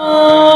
દેવો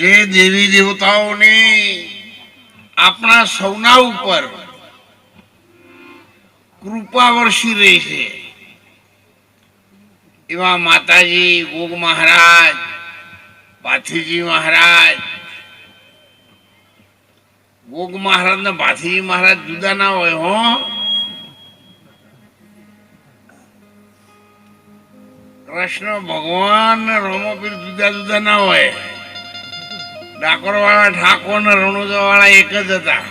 જે દેવી દેવતાઓની આપણા સૌના ઉપર કૃપા વર્ષી રહી છે, એવા માતાજી ગોગ મહારાજ પાથીજી મહારાજ, ગોગ મહારાજ ને ભાથીજી મહારાજ જુદા ના હોય હો. કૃષ્ણ ભગવાન રોમપીર જુદા જુદા ના હોય. ડાકોર વાળા ઠાકોર ને રણુજા વાળા એક જ હતા.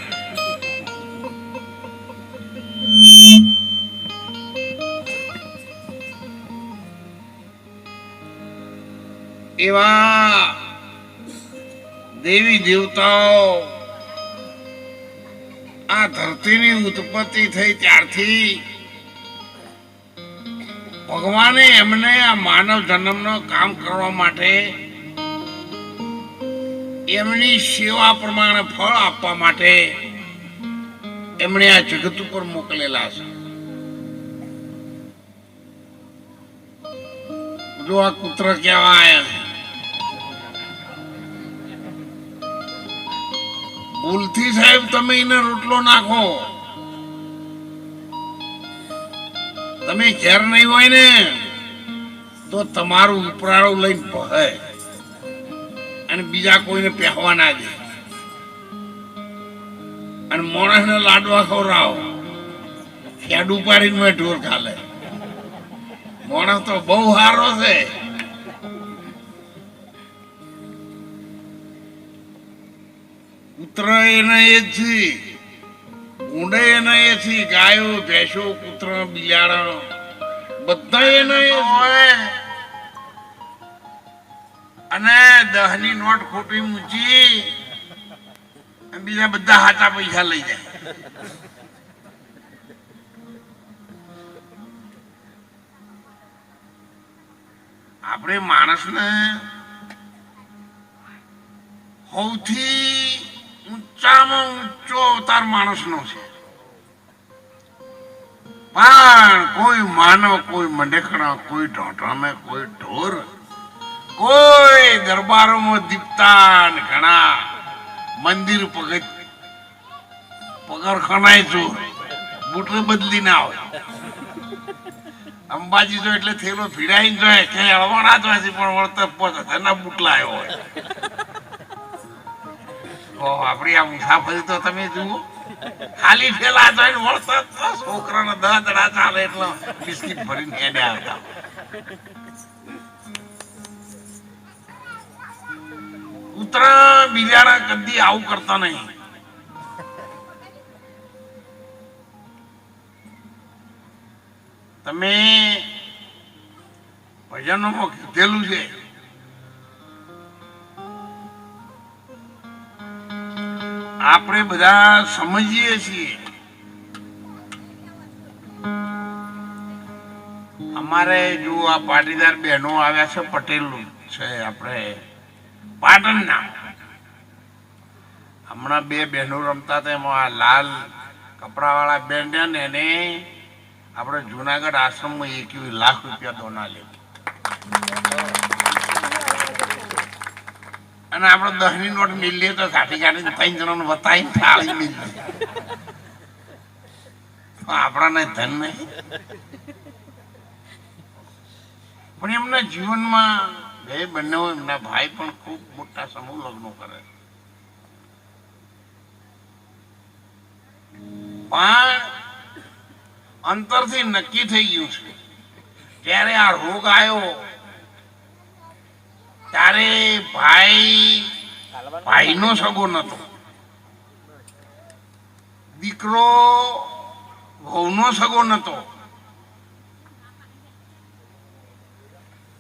એવા દેવી દેવતાઓ આ ધરતીની ઉત્પત્તિ થઈ ત્યારથી ભગવાને એમને આ માનવ જન્મનો કામ કરવા માટે એમની સેવા પ્રમાણે ફળ આપવા માટે એમણે આ જગત ઉપર મોકલેલા છે. જો આ કૂતર કેવા આયા ભૂલથી સાહેબ તમે એને રોટલો નાખો. તમે ઘેર નહીં હોય ને, તો તમારું ઉપરાળું લઈને પહે અને બીજા કોઈને પહેવા ના દે. અને માણસને લાડવા ખવડાવો. ખેડ પાડીને મેં ઢોર ખાલે. માણસ તો બહુ સારો છે. કૂતરો એના એ છે. ઊંડે એના એ છી. ગાયો, ભેંસો, કૂતરો, બિલાડો. બધા એના હોય અને દહની નોટ ખોટી મૂકી બીજા બધા હાચા પૈસા લઈ જાય. આપણે માણસને સૌથી ઊંચામાં ઊંચો અવતાર માણસનો છે. પણ કોઈ માનવ, કોઈ મંડેખણા કોઈ ઢોંઢામે, કોઈ ઢોર કોઈ દરબારોમાં દીપતાન ઘણા મંદિર પગ પગરખાનાય જો બુટ બદલી ના હોય. અંબાજી જો એટલે થેલો ભીડાઈ જોઈએ કે અળવાના જ છે પણ વળતર પોતા તેના બુટલા આવ્યો હોય. ઓહ, આપણી આ મુસાફરી તો તમે જુઓ. ખાલી ફેલા જોઈને વળતર છોકરાનો દહ દડા ચાલે એટલે બિસ્કિટ ભરીને એને આવતા. કૂતરા બિલાડા કદી આવું કરતા નહીં. તમે ભજનોમાં કીધેલું છે. આપણે બધા સમજીએ છીએ. અમારે જો આ પાટીદાર બહેનો આવ્યા છે, પટેલ છે આપણે. પાટણના હમણાં બે બહેનો રમતા હતા, એમાં આ લાલ કપડાવાળા બેન એને આપણે જુનાગઢ આશ્રમમાં એકવીસ લાખ રૂપિયા દોના લે અને આપણે દસની નોટ મિલીએ તો કાઢી કાઢીને ત્રણ જણાને બતાવી થાળી મિલી આપણાને ધન નહીં. પણ એમના જીવનમાં બે બંને એમના ભાઈ પણ ખૂબ મોટા સમૂહ લગ્નો કરે પણ અંતરથી નક્કી થઈ ગયું છે, જ્યારે આ રોગ આવ્યો, ત્યારે ભાઈ ભાઈનો સગો નતો દીકરો વહુનો સગો નતો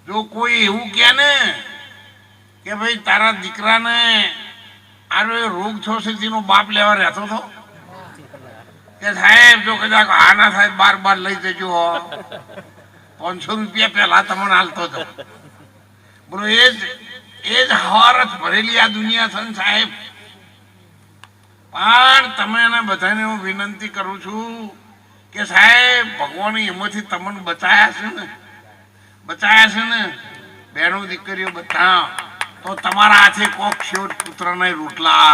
જો કોઈ એવું કે ને કે ભાઈ, તારા દીકરાને આરો રોગ છો, તેનો બાપ લેવા રહેતો હતો? કે સાહેબ, જો કદાચ આ ના સાહેબ બાર બાર લઈ જજો. પાંચસો રૂપિયા પહેલા તમને હાલતો હતો. બોલો, એ જ એ જ હવારત ભરેલી આ દુનિયા છે સાહેબ. પણ તમે એના બધાને હું વિનંતી કરું છું કે સાહેબ, ભગવાન એમાંથી તમને બચાયા છે ને? બચાયા છે ને બહેનો દીકરીઓ બધા તો તમારા હાથે કોક શેવટ પુત્રને રોટલા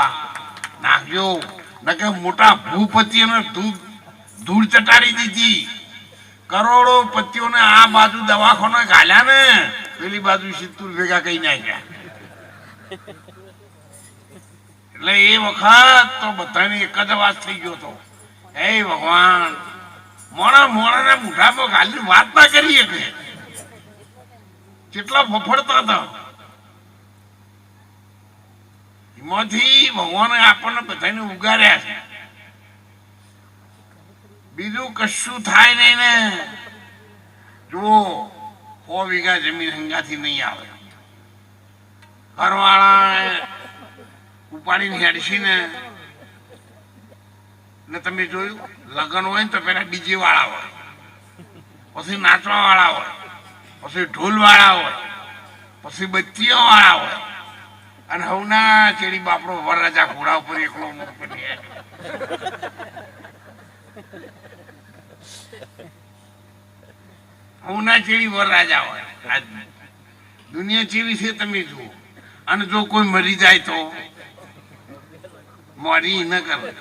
નાખજો. નકે મોટા ભૂપતિઓને ધૂપ ધૂળ ચટાડી દીધી. કરોડો પતિઓને આ બાજુ દવાખાના ગાલ્યા ને, પેલી બાજુ સિત્તુર ભેગા કઈ નાખ્યા. એટલે એ વખત તો બધાની એક જ વાત થઈ ગયો તો હે ભગવાન, મોણા મોણાના મુઠામાં ગાલી વાત ના કરી કે કેટલા ફફડતા હતા. એમાંથી ભગવાને આપણને બધાને ઉગાર્યા છે. બીજું કશું થાય નહીં ને. જુઓ, સો વીઘા જમીન હંગાથી નહીં આવે. ઘરવાળા ઉપાડીને હેડશી ને ને તમે જોયું, લગ્ન હોય ને તો પેલા ડીજે વાળા હોય. પછી નાચવા વાળા હોય. પછી ઢોલ વાળા હોય, પછી બત્તીઓ વાળા હોય. અને હવના ચેડી બાપડો વરરાજા ઘોડા ઉપર એકલો મૂકી દે. હવના ચેડી વરરાજા હોય. દુનિયા જેવી છે તમે જુઓ. અને જો કોઈ મરી જાય તો મોરી ન કરે.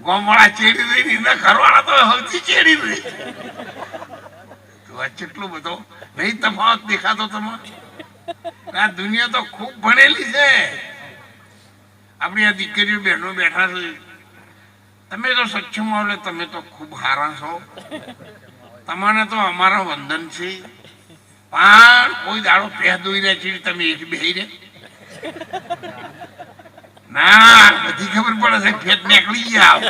ગોમવાળા ચેડી રહી ને ઘરવાળા તો હવથી ચેડી રહી. કેટલો બધો. નહીં તફાવત દેખાતો તમારે. આ દુનિયા તો ખૂબ ભણેલી છે. આપણી આ દીકરીઓ બહેનો બેઠા છે. તમે તો સક્ષમ એટલે તમે તો ખૂબ હારા છો. તમારે તો અમારા વંદન છે. પણ કોઈ દાડો પહે દોઈ રહ્યા છે તમે એક બેહી રે ના, બધી ખબર પડે છે ફેટ નીકળી ગયા.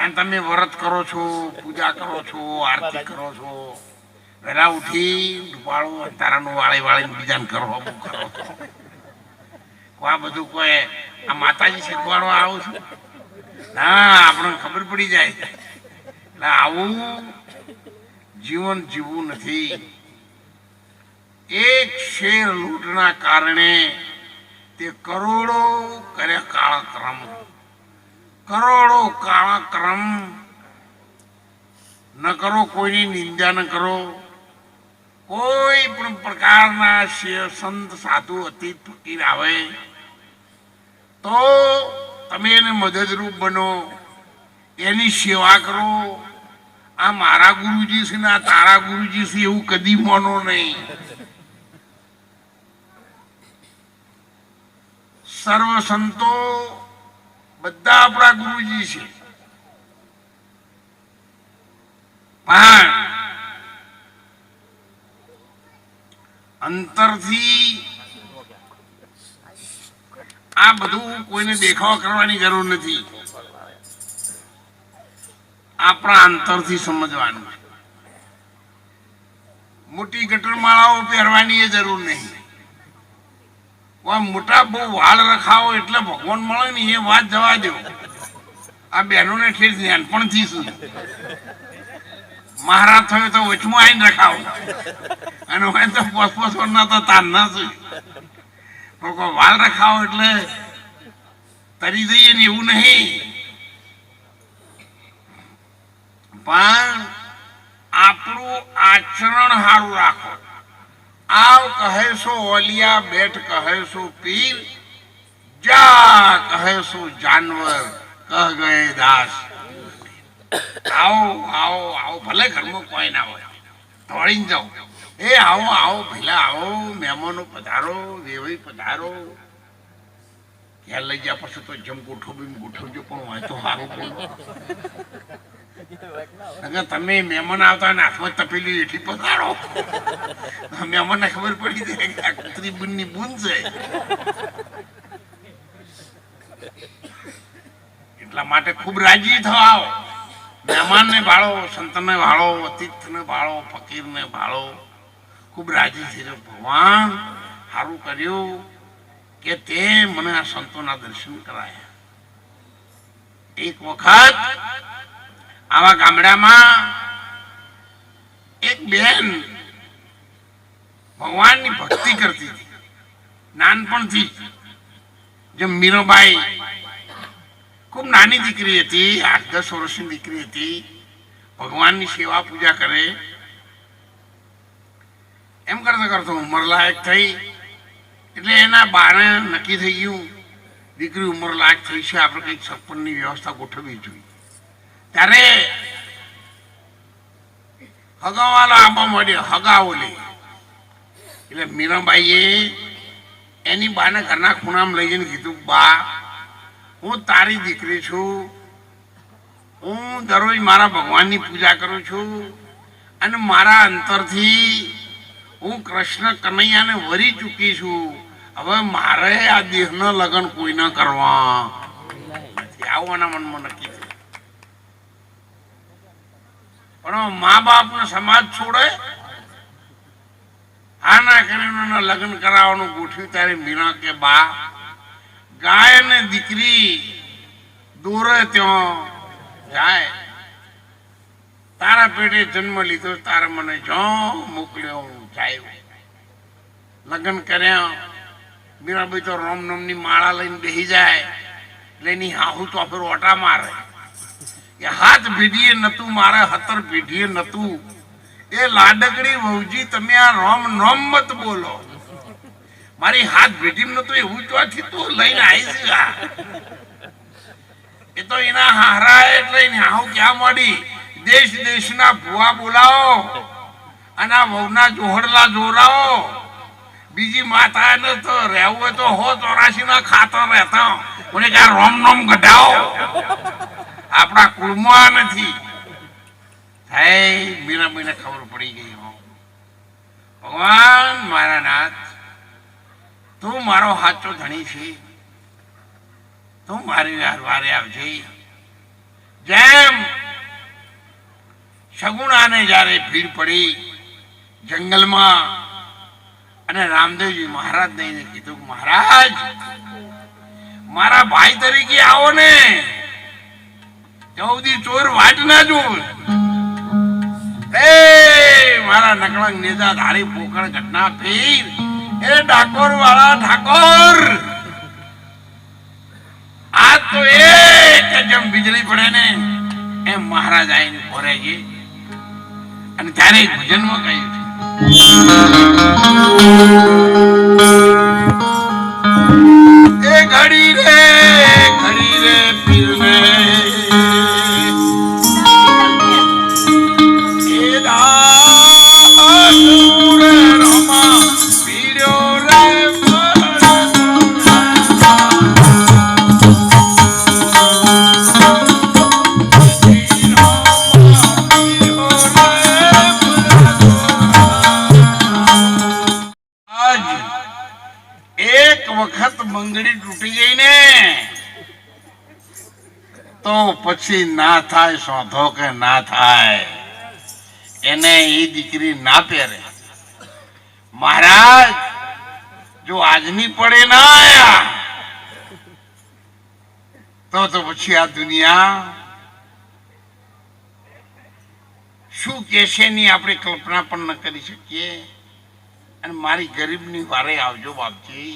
અને તમે વ્રત કરો છો, પૂજા કરો છો, આરતી કરો છો. વહેલા ઉઠી ડુબાળો તારાનું વાળી વાળીને બીજાને કરો અમુક કરો આ બધું કોઈ આ માતાજી શીખવાડવા આવું છું? ના, આપણને ખબર પડી જાય. એટલે આવું જીવન જીવવું નથી. એક શેર લૂંટના કારણે તે કરોડો કર્યા કાળા ક્રમ કરોડો કાળા ક્રમ. ન કરો, કોઈની નિંદા ન કરો. કોઈ પણ પ્રકારના સંત, સાધુ અતિ ફકીર આવે, તો તમે એને મદદરૂપ બનો. એની સેવા કરો. આ મારા ગુરુજી છે આ તારા ગુરુજી છે, એવું કદી માનો નહીં. સર્વ સંતો બધા આપણા ગુરુજી છે. પણ અંતરથી આ બધું કોઈને દેખાવા કરવાની જરૂર નથી. આપણા અંતરથી સમજવાનું. મોટી ગટરમાળાઓ પહેરવાની એ જરૂર નહીં. મોટા બહુ વાળ રખાવો એટલે ભગવાન મળે ને એ વાત જવા દો આ બહેનોને ઠેર નાનપણથી શું મહારાજ થયો તો વચમાં આવીને રખાવો. અને હોય તો પોસ પોસ ના તો તાન ના શું પણ વાળ રખાવો એટલે તરી જઈએ ને એવું નહીં. પણ આપણું આચરણ સારું રાખો. આવ કહે છો ઓલિયા બેઠ કહે છો પીર, જા કહે છો જાનવર, કહ ગયે દાસ. આવો આવો આવો, ભલે ઘરમાં કોઈ ના હોય. દોડીને જાઓ. એ આવો આવો, ભીલા, આવો, મહેમાનો પધારો, વેવાઈ પધારો. ક્યાં લઈ ગયા પછી તો જમ ગોઠવું ગોઠવજો, પણ હોય તો સારું નકર તમે મહેમાન આવતા ને, હાથમાં તપેલી એટલી પધારો. મહેમાનને ખબર પડી જાય કે આ કૂતરી બુનની બુન છે. એટલા માટે ખૂબ રાજી થાવ મહેમાનને ભાળો, સંતને ભાળો અતિથને ભાળો, ફકીરને ભાળો. ખૂબ રાજી થઈ રહ્યો ભગવાન સારું કર્યું કે તે મને આ સંતોના દર્શન કરાયા. એક વખત આવા ગામડામાં એક બેન ભગવાનની ભક્તિ કરતી હતી. નાનપણથી જેમ મીરાબાઈ ખૂબ નાની દીકરી હતી, આઠ દસ વર્ષની દીકરી હતી. ભગવાનની સેવા પૂજા કરે. એમ કરતા કરતો ઉંમર લાયક થઈ. એટલે એના બારે નક્કી થઈ ગયું, દીકરી ઉંમર લાયક થઈ છે, આપણે કંઈક સપનની વ્યવસ્થા ગોઠવવી જોઈએ. ત્યારે હગાવાલો આપવા માંડ્યો હગાવો લે એટલે મીરાબાઈએ એની બાને ઘરના ખૂણામાં લઈ જઈને કીધું, બા, હું તારી દીકરી છું. હું દરરોજ મારા ભગવાનની પૂજા કરું છું અને મારા અંતરથી હું કૃષ્ણ કનૈયાને વરી ચૂકી છું. હવે મારે આ દેહના લગ્ન કોઈ ન કરવા આવવાના મનમાં નક્કી થયું પણ મા બાપનો સમાજ છોડે? હા ના કરીને લગ્ન કરાવવાનું ગોઠવ્યું ત્યારે મીરા કે બા. ગાય ને દીકરી દોરે ત્યાં જાય. તારા પેટે જન્મ લીધો, તારે મને જો મોકલ્યો જાય. લગ્ન કર્યા મીરાબાઈ તો રોમની માળા લઈને બેસી જાય. એટલે હાહુ તો આપણે ઓટા મારે. કે હાથ ભીડીએ નતું, મારે હતર ભીડીએ નતું. એ લાડકડી વહુજી, તમે આ રોમ નોમ મત બોલો. મારી હાથ ભેટીમ નતું એવું ચોથી તું લઈને આવીશ આ. એ તો એના હારા એટલે આવું ક્યાં મળી? દેશ દેશના ભુવા બોલાવો અને આ વહુના જોહડલા જોરાવો. બીજી માતાને તો રહેવું હોય તો હો ચોરાશી ના ખાતર રહેતા. મને કે આ રોમ નોમ ગઢાઓ આપણા કુળમાં નથી. મીરાબાઈને ખબર પડી ગઈ હો. ભગવાન મારા નાથ, તું મારો સાચો ધણી છે. તું મારી વારે આવજે. જેમ સગુણાને જ્યારે ભીડ પડી જંગલમાં, અને રામદેવજી મહારાજ ને કીધું મહારાજ, મારા ભાઈ તરીકે આવો ને. ત્યાં ચોર વાટ ના જોવું. એ, મારા નકળંગ નેતા, ધારી પોકળ ઘટના ફેર એ ડાકોર વાળા ઠાકોર. આ તો એ કે જેમ વીજળી પડે ને, એમ મહારાજ આવીને ભરે છે. અને ત્યારે ભજનમાં કહ્યું છે. પછી ના થાય, શોધો કે ના થાય. એને એ દીકરી ના પહેરે. મહારાજ, જો આજની પડે ના આયા, તો તો પછી આ દુનિયા શું કહેશે ની આપણે કલ્પના પણ ન કરી શકીએ. અને મારી ગરીબની વારે આવજો બાપજી.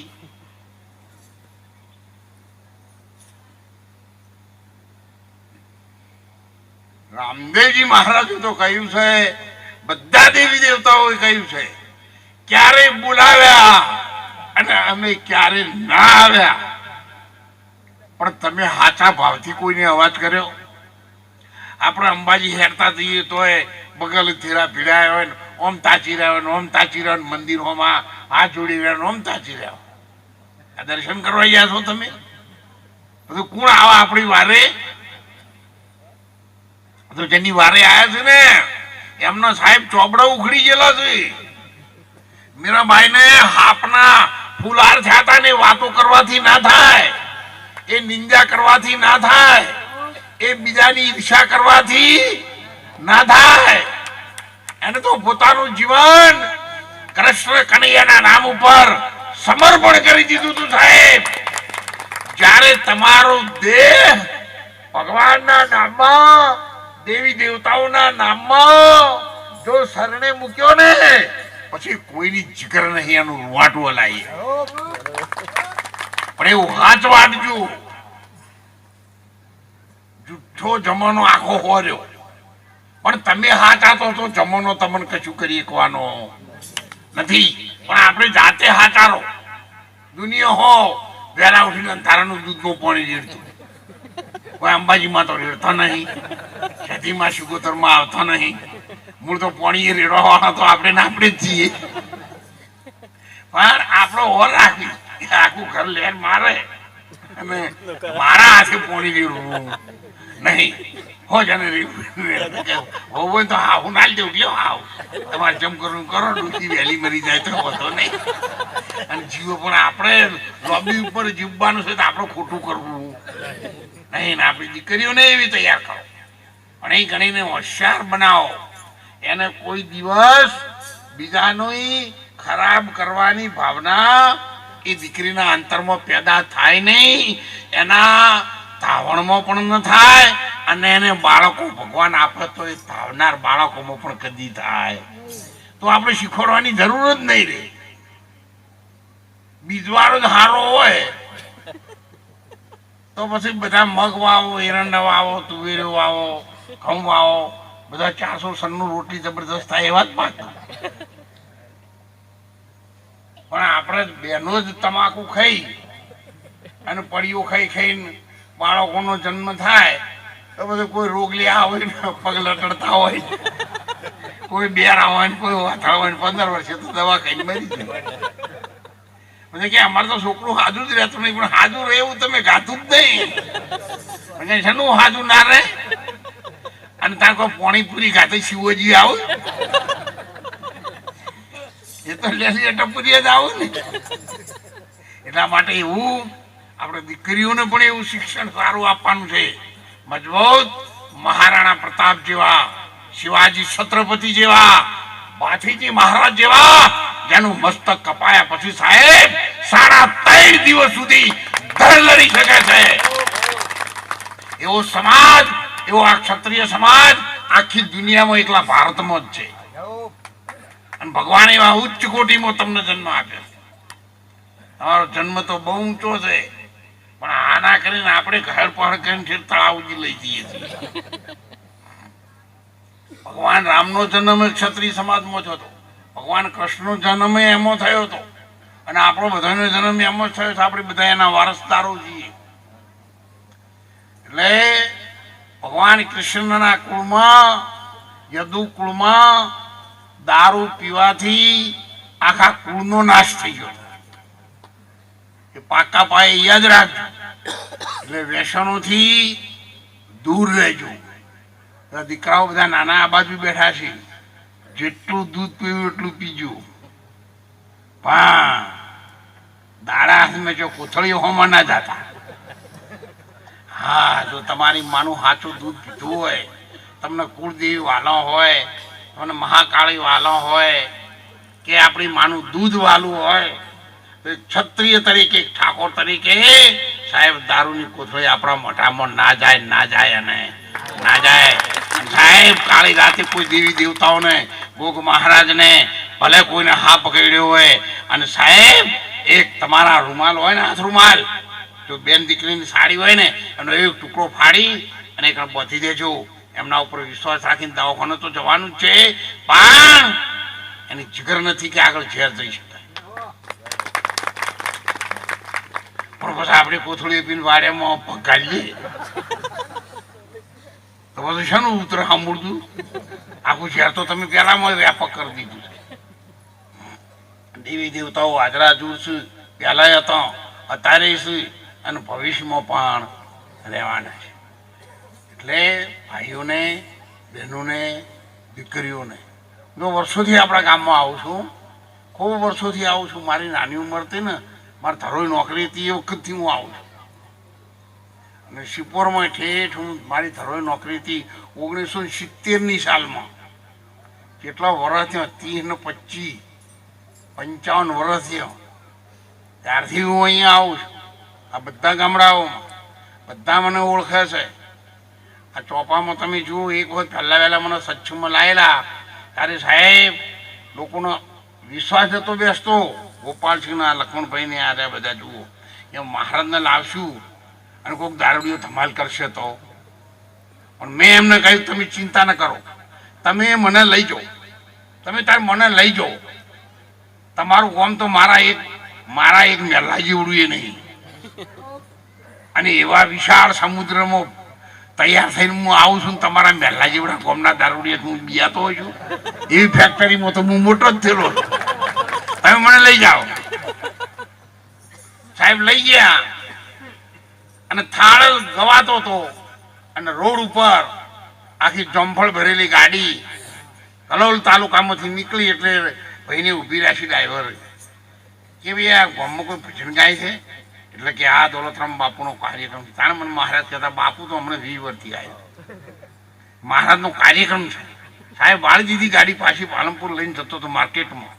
રામદેવજી મહારાજે તો કહ્યું છે, બધા દેવી દેવતાઓએ કહ્યું છે ક્યારે બોલાવ્યા અને અમે ક્યારે ના આવ્યા. પણ તમે હાચા ભાવથી કોઈને અવાજ કર્યો? આપણે અંબાજી હેરતા જઈએ તોય બગલ થીરા ભીડાયા હોય ને, ઓમ તાચી રહ્યા હોય ઓમ તાચી રહ્યા હોય મંદિરોમાં હાથ જોડી રહ્યા ઓમ તાચી રહ્યા આ દર્શન કરવા ગયા છો તમે? બધું કોણ આવા આપણી વારે? તો જેની વારે આયા છે ને, એમનો સાહેબ ચોબડો ઉખડી ગયેલો છે. મીરાબાઈને હાપના ફુલાર થયા ને વાતો કરવાથી ના થાય, એ નિંદા કરવાથી ના થાય, એ બીજાની ઈર્ષા કરવાથી ના થાય. એને તો પોતાનું જીવન કૃષ્ણ કનૈયાના નામ ઉપર સમર્પણ કરી દીધું હતું સાહેબ. જ્યારે તમારો દેહ ભગવાનના નામમાં દેવી દેવતાઓના નામમાં જો શરણે મૂક્યો ને, પછી કોઈની જીગર નહીં, એનું રૂવાટું હલાઈએ. પણ એવું હાથ વાટજો જુઠ્ઠો જમાનો આખો હોર્યો. પણ તમે હાચા તો જમાનો તમને કશું કરી શકવાનો નથી. પણ આપણે જાતે હાચારો. દુનિયા હો વેરા ઉઠીને અંધારાનું દૂધનું પાણી રેડતું કોઈ અંબાજીમાં તો રેડતા નહીં. ખેતીમાં, સુગોતરમાં આવતા નહીં. મૂળ તો પાણી રેડવા વાળા તો આપણે ને આપણે જ છીએ. પણ આપણો ઓર રાખી. આખું ઘર લેન મારે. અને મારા હાથે પાણી રેડવું નહીં. હો જાને હો હોય તો હું ના દેવું લ્યો આવ તમારે જમ કરવું કરો ડૂસી વહેલી મરી જાય તો હોતો નહીં. અને જીવો પણ આપણે, લોબી ઉપર જીવવાનું છે તો આપણે ખોટું કરવું. નહીં આપણી દીકરીઓને એવી તૈયાર કરો. એ ગણીને હોશિયાર બનાવો. એને કોઈ દિવસ બીજાનું ખરાબ કરવાની ભાવના એ દીકરીના અંતરમાં પેદા થાય નહીં. એના ધાવણમાં પણ ન થાય અને એને બાળકો ભગવાન આપે તો એ ધાવનાર બાળકોમાં પણ કદી થાય. તો આપણે શીખવાડવાની જરૂર જ નહીં રે બીજવાળો જ સારો હોય તો પછી બધા મગ વાવો, એરંડા વાવો, તુવેરો વાવો, ઘઉં વાવો, બધા ચારસો સનનું રોટલી જબરદસ્ત થાય એવા જ પાક પણ આપણે બહેનો જ તમાકુ ખાઈ અને પડીઓ ખાઈ ખાઈને બાળકોનો જન્મ થાય, તો પછી કોઈ રોગ લ્યા હોય ને, પગ લટડતા હોય. કોઈ બેરા હોય ને કોઈ વાથા ને પંદર વર્ષે તો દવા ખાઈને મરી જાય. પછી કે અમારે તો છોકરું હાજુ જ રહેતું નહીં, પણ હાજુ રહે તમે ગાતું જ નહીં. મને શેનું હાજુ ના રહે? અને તાર કોઈ પાણીપુરી પૂરી ગાતે શિવજી આવું? એ તો લેલી ટપુરી જ આવું ને. એટલા માટે એવું આપણે દીકરીઓને પણ એવું શિક્ષણ સારું આપવાનું છે. મજબૂત મહારાણા પ્રતાપ જેવા, શિવાજી છત્રપતિ જેવા, બાથીજી મહારાજ જેવા જેનું મસ્તક કપાયા પછી સાહેબ, સાડા ત્રણ દિવસ સુધી ધર લડી શકે છે. એવો સમાજ, એવો આ ક્ષત્રિય સમાજ આખી દુનિયામાં એકલા ભારતમાં જ છે. અને ભગવાન એવા ઉચ્ચ કોટીમાં તમને જન્મ આપ્યો તમારો જન્મ તો બહુ ઊંચો છે, પણ આના કરીને આપણે ઘર પર કરીને ઠેર તળાવ લઈ જઈએ છીએ. ભગવાન રામનો જન્મ ક્ષત્રિય સમાજમાં જ હતો. ભગવાન કૃષ્ણનો જન્મ એમાં થયો હતો. અને આપણો બધાનો જન્મ એમો જ થયો છે. આપણે બધા એના વારસદારો છીએ. એટલે ભગવાન કૃષ્ણના કુળમાં, યદુ કુળમાં દારૂ પીવાથી આખા કુળનો નાશ થઈ ગયો. એ પાકા પાયે યાદ રાખજો. એટલે વ્યસનોથી દૂર રહેજો. દીકરાઓ બધા નાના આ બાજુ બેઠા છે. જેટલું દૂધ પીવું એટલું પીજો. પણ દાડા હાથમાં જો કોથળીઓ હોમાં ના જાતા. હા, જો તમારી માનું સાચું દૂધ પીધું હોય, તમને કુળદેવી વાલો હોય, તમને મહાકાળી વાલો હોય, કે આપણી માનું દૂધ વાલું હોય, તો ક્ષત્રિય તરીકે, ઠાકોર તરીકે, સાહેબ, દારૂની કોથળી આપણા મોઢામાં ના જાય ના જાય અને ના જાય. સાહેબ, કાળી રાતે કોઈ દેવી દેવતાઓને ગોગ મહારાજને ભલે કોઈને હા પકડ્યો હોય. અને સાહેબ, એક તમારા રૂમાલ હોય ને, હાથ રૂમાલ, જો બેન દીકરીની સાડી હોય ને, એનો એક ટુકડો ફાડી અને એક બધી દેજો. એમના ઉપર વિશ્વાસ રાખીને દવાખાને તો જવાનું જ છે. પણ એની જીગર નથી કે આગળ ઝેર જઈ શકાય. પણ પછી આપણે કોથળી પીને વાડેમાં ભગાડીએ. તો પછી શાનું ઉતર સાંભળતું? આખું શહેર તો તમે પહેલામાં વ્યાપક કરી દીધું દેવી દેવતાઓ હાજરા જુર છે પહેલા હતા, અત્યારે છે, અને ભવિષ્યમાં પણ રહેવાના છે. એટલે ભાઈઓને, બહેનોને, દીકરીઓને હું વર્ષોથી આપણા ગામમાં આવું છું, ખૂબ વર્ષોથી આવું છું, મારી નાની ઉંમર હતી ને, મારી ધરોઈ નોકરી હતી એ વખતથી હું આવું છું. અને શિપોરમાં ઠેઠ હું મારી ધરોઈ નોકરી હતી ઓગણીસો સિત્તેરની સાલમાં. કેટલા વર્ષ થયા? ત્રીસ ને પચીસ. પંચાવન વર્ષ થયા. ત્યારથી હું અહીંયા આવું છું. આ બધા ગામડાઓમાં. બધા મને ઓળખે છે. આ ચોપામાં તમે જુઓ, એક વખત પહેલાં વહેલા મને સચ્છમાં લાયેલા. ત્યારે સાહેબ, લોકોનો વિશ્વાસ હતો બેસતો. ગોપાલસિંહના લખમણભાઈને આ બધા જુઓ. એ મહારાજને લાવશું. અને કોઈક દારૂડીઓ ધમાલ કરશે તો. પણ મેં એમને કહ્યું, તમે ચિંતા ન કરો. તમે મને લઈ જાઓ. તમે તાર મને લઈ જાઓ. તમારું કોમ તો મારા એક મારા એક મેલા જેવડું એ નહીં. અને એવા વિશાળ સમુદ્રમાં તૈયાર થઈને હું આવું છું તમારા મેલા જેવડા કોમના દારૂડીએ હું બિયાતો હોઉં છું. એવી ફેક્ટરીમાં તો હું મોટો જ થયેલો તમે મને લઈ જાઓ. સાહેબ, લઈ ગયા. અને થાળ ગવાતો હતો. અને રોડ ઉપર આખી જમફળ ભરેલી ગાડી કલોલ તાલુકામાંથી નીકળી એટલે ભાઈને ઊભી રાખી ડ્રાઈવર કે ભાઈ આ ગામમાં કોઈ ભજન ગાય છે? એટલે કે આ દોલતરામ બાપુનો કાર્યક્રમ છે. તારે મને મહારાજ કહેતા, બાપુ, તો હમણાં વી વર્ષથી આવ્યો. મહારાજનો કાર્યક્રમ છે. સાહેબ વાળી દીધી ગાડી પાછી પાલનપુર લઈને જતો હતો માર્કેટમાં.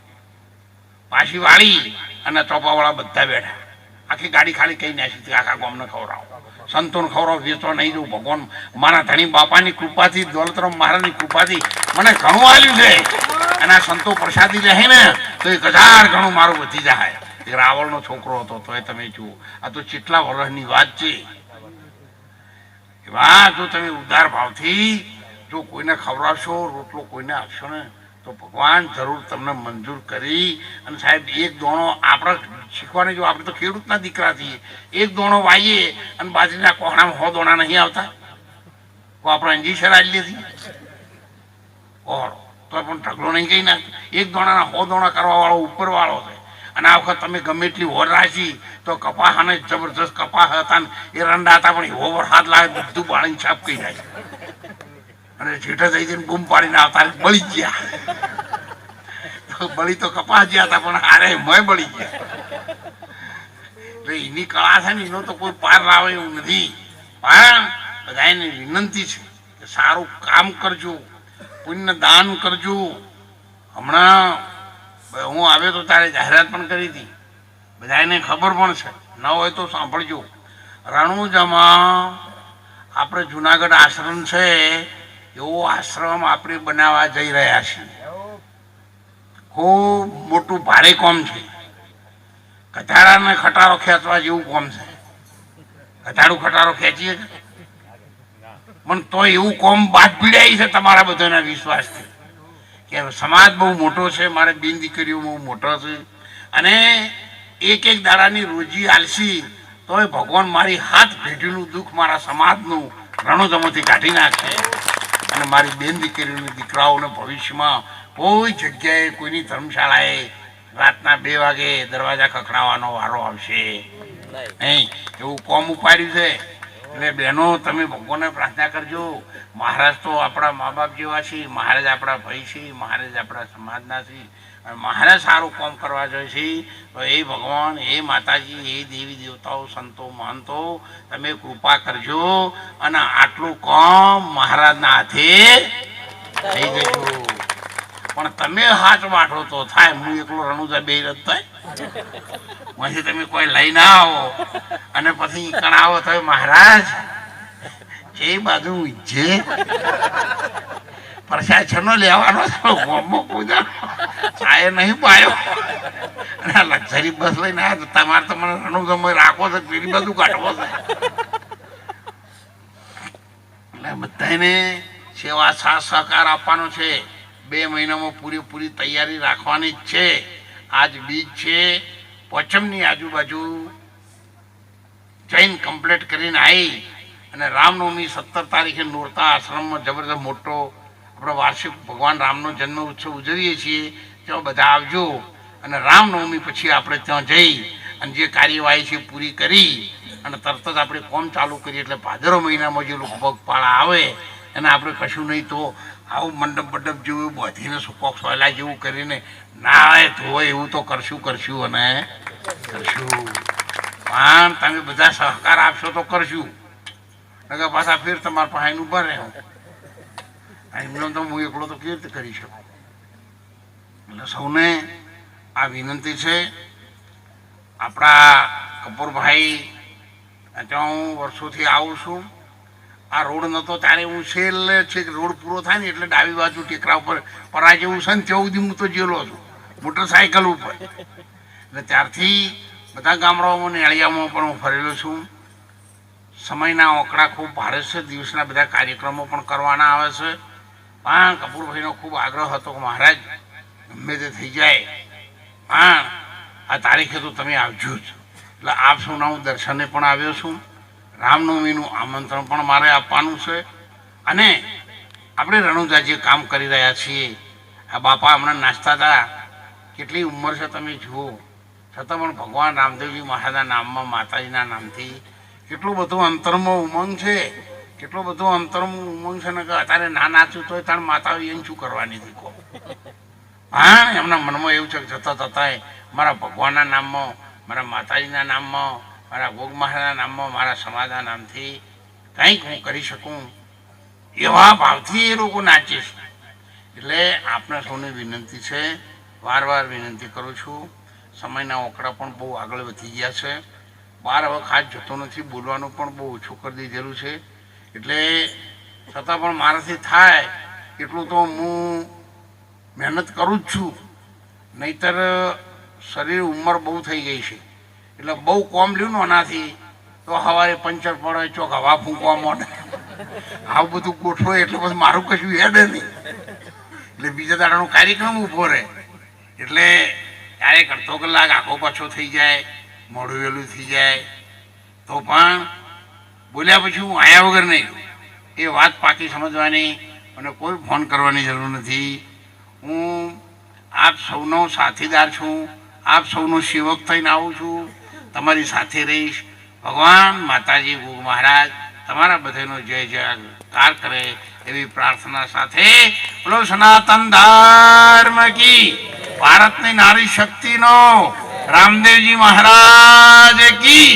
પાછી વાળી અને ચોપાવાળા બધા બેઠા. આખી ગાડી ખાલી કઈ નાખી આખા ગામને ખવડાવો. સંતોન ખવડાવો, વેચવા નહીં જવું. ભગવાન, મારા ધણી બાપાની કૃપાથી, દોલતરામ મહારાજની કૃપાથી મને ઘણું આવ્યું છે. અને આ સંતો પ્રસાદી રહે ને, તો એક હજાર ઘણું મારું વધી જાય. એ રાવણનો છોકરો હતો તો એ તમે જુઓ. આ તો કેટલા વર્ષની વાત છે. એવા જો તમે ઉદાર ભાવથી જો કોઈને ખવડાવશો, રોટલો કોઈને આપશો ને, તો ભગવાન જરૂર તમને મંજૂર કરી. અને સાહેબ, એક દોણો આપણે શીખવાની જો આપણે તો ખેડૂતના દીકરા છીએ. એક દોણો વાઈએ અને બાજરીના કોહણામાં હો દોણા નહીં આવતા. તો આપણે ઇન્જેક્શન આવી લીધી તો પણ ઢગલો નહીં કહી નાખ. એક દોણાના હો દોણા કરવા વાળો ઉપર વાળો છે. અને આ વખત તમે ગમે એટલી હોર રાખી, તો કપાસ અને જબરજસ્ત કપાસ હતા ને એ રંડા હતા, પણ એવો વરસાદ લાગે બધું પાણી છાપ કહી જાય. અને જેઠા થઈ જઈને બૂમ પાડીને આવતા બળી ગયા. બળી તો કપાસ ગયા હતા, પણ હારે મય બળી ગયા. એની કળા છે ને, એનો તો કોઈ પાર લાવે એવું નથી. પણ બધાને વિનંતી છે કે સારું કામ કરજો, પુણ્ય દાન કરજો. હમણાં હું આવ્યો તો તારે જાહેરાત પણ કરી હતી. બધાને ખબર પણ છે. ન હોય તો સાંભળજો. રણુજામાં આપણે જુનાગઢ આશ્રમ છે, એવો આશ્રમ આપણે બનાવવા જઈ રહ્યા છીએ. ખૂબ મોટું ભારે કોમ છે. કથાડાને ખટારો ખેંચવા જેવું કોમ છે. કથાડું ખટારો ખેંચીએ? પણ તો એવું કોમ બાદ પીડાય છે તમારા બધાના વિશ્વાસથી. કે સમાજ બહુ મોટો છે, મારે બેન દીકરીઓ બહુ મોટો છે. અને એક એક દાડાની રોજી આલસી, તોય ભગવાન મારી હાથ ભેટીનું દુઃખ મારા સમાજનું રણોધમોથી કાઢી નાખશે અને મારી બેન દીકરીઓની, દીકરાઓને ભવિષ્યમાં કોઈ જગ્યાએ કોઈની ધર્મશાળાએ રાતના બે વાગે દરવાજા ખખડાવવાનો વારો આવશે. નહીં, એવું કોમ ઉપાડ્યું છે. એટલે બહેનો, તમે ભગવાનને પ્રાર્થના કરજો. મહારાજ તો આપણા મા બાપ જેવા છે, મહારાજ આપણા ભાઈ છે, મહારાજ આપણા સમાજના છે. મારે સારું કામ કરવા જોઈએ છે. તો એ ભગવાન એ માતાજી એ દેવી દેવતાઓ, સંતો, મહંતો, તમે કૃપા કરજો અને આટલું કામ મહારાજના હાથે થઈ જજો. પણ તમે હાથ વાટો તો થાય, હું એકલો રણુજા બે રથ થાય. પછી તમે કોઈ લઈ ના આવો. અને પછી કણાવો તો મહારાજ, એ બાજુ જે પ્રસાદ છનો લેવાનો ગોમો પૂજા. ચાય નહીં પાયો. અને લક્ઝરી બસ લઈને આ તમારે તો મને રણુજા રાખો છે, પેલી બધું કાઢવો છે. એટલે બધાને સેવા સાથ સહકાર આપવાનો છે. બે મહિનામાં પૂરેપૂરી તૈયારી રાખવાની જ છે. આજ બીજ છે. પોચમની આજુબાજુ જૈન કમ્પ્લીટ કરીને આવી અને રામનવમી સત્તર તારીખે નોરતા આશ્રમમાં જબરદસ્ત મોટો આપણો વાર્ષિક ભગવાન રામનો જન્મ ઉત્સવ ઉજવીએ છીએ. ત્યાં બધા આવજો અને રામનવમી પછી આપણે ત્યાં જઈ અને જે કાર્યવાહી છે પૂરી કરી અને તરત જ આપણે કોમ ચાલુ કરીએ એટલે ભાદરો મહિનામાં જે લોકો પગપાળા આવે એને આપણે કશું નહીં તો આવું મંડપ મંડપ જેવું બધીને સુકોક સોયલા જેવું કરીને ના એ ધોય એવું તો કરશું કરશું અને કરશું. પણ તમે બધા સહકાર આપશો તો કરશું. નકર પાછા ફેર તમારા પાસે ઊભા રહે એમનો તો હું એકલો તો કેવી રીતે કરી શકું? એટલે સૌને આ વિનંતી છે, આપણા કપૂરભાઈ ત્યાં હું વર્ષોથી આવું છું. આ રોડ નતો ત્યારે હું છેલ્લે છેક રોડ પૂરો થાય ને એટલે ડાબી બાજુ ટેકરા ઉપર પરા જેવું છે ને ત્યાં હું તો જેલો છું, મોટરસાયકલ ઉપર. એટલે ત્યારથી બધા ગામડાઓમાં ને અળિયામાં પણ હું ફરેલો છું. સમયના આંકડા ખૂબ ભારે છે, દિવસના બધા કાર્યક્રમો પણ કરવાના આવે છે. પણ કપૂરભાઈનો ખૂબ આગ્રહ હતો કે મહારાજ, ગમે તે થઈ જાય, પણ આ તારીખે તો તમે આવજો જ. એટલે આપ સૌના હું દર્શને પણ આવ્યો છું. રામનવમીનું આમંત્રણ પણ મારે આપવાનું છે. અને આપણે રણુજા જે કામ કરી રહ્યા છીએ. આ બાપા હમણાં નાચતા હતા કેટલી ઉંમર છે તમે જુઓ. છતાં પણ ભગવાન રામદેવજી મહારાજના નામમાં, માતાજીના નામથી કેટલું બધું અંતરમાં ઉમંગ છે. કેટલો બધો અંતરમાં ઉમંગ છે. ને કે અત્યારે ના નાચ્યું તોય તાણ માતા એને શું કરવાની હતી કહો. હા, એમના મનમાં એવું છે કે જતા જતાંય મારા ભગવાનના નામમાં, મારા માતાજીના નામમાં મારા ગોગ મહારાજના નામમાં, મારા સમાજના નામથી કંઈક હું કરી શકું, એવા ભાવથી એ લોકો નાચે છે. એટલે આપણા સૌને વિનંતી છે વાર વાર વિનંતી કરું છું, સમયના ઓકડા પણ બહુ આગળ વધી ગયા છે. બાર હવે ખાસ જતો નથી, બોલવાનું પણ બહુ ઓછું કરી દીધેલું છે. એટલે છતાં પણ મારાથી થાય, એટલું તો હું મહેનત કરું જ છું. નહીતર શરીર ઉંમર બહુ થઈ ગઈ છે. એટલે બહુ કોમ લ્યું ને આનાથી તો સવારે પંચર પડે, ચોક હવા ફૂંકવા મોડે. આવું બધું ગોઠવો એટલે પછી મારું કશું યાદ નહીં. એટલે બીજા દાડાનો કાર્યક્રમ ઊભો રહે. એટલે ક્યારેક અડધો કલાક આખો પાછો થઈ જાય, મોડું વહેલું થઈ જાય. તો પણ બોલ્યા પછી હું આયા વગર નહીં એ વાત પાકી સમજવાની અને કોઈ ફોન કરવાની જરૂર નથી. હું આપ સૌનો સાથીદાર છું, આપ સૌનો સેવક થઈને આવું છું. તમારી સાથે રહીશ. ભગવાન માતાજી, ગુરુ મહારાજ, તમારા બધાનો જય જયકાર કરે એવી પ્રાર્થના સાથે બોલો સનાતન ધર્મ કી, ભારતની નારી શક્તિનો રામદેવજી મહારાજ કી.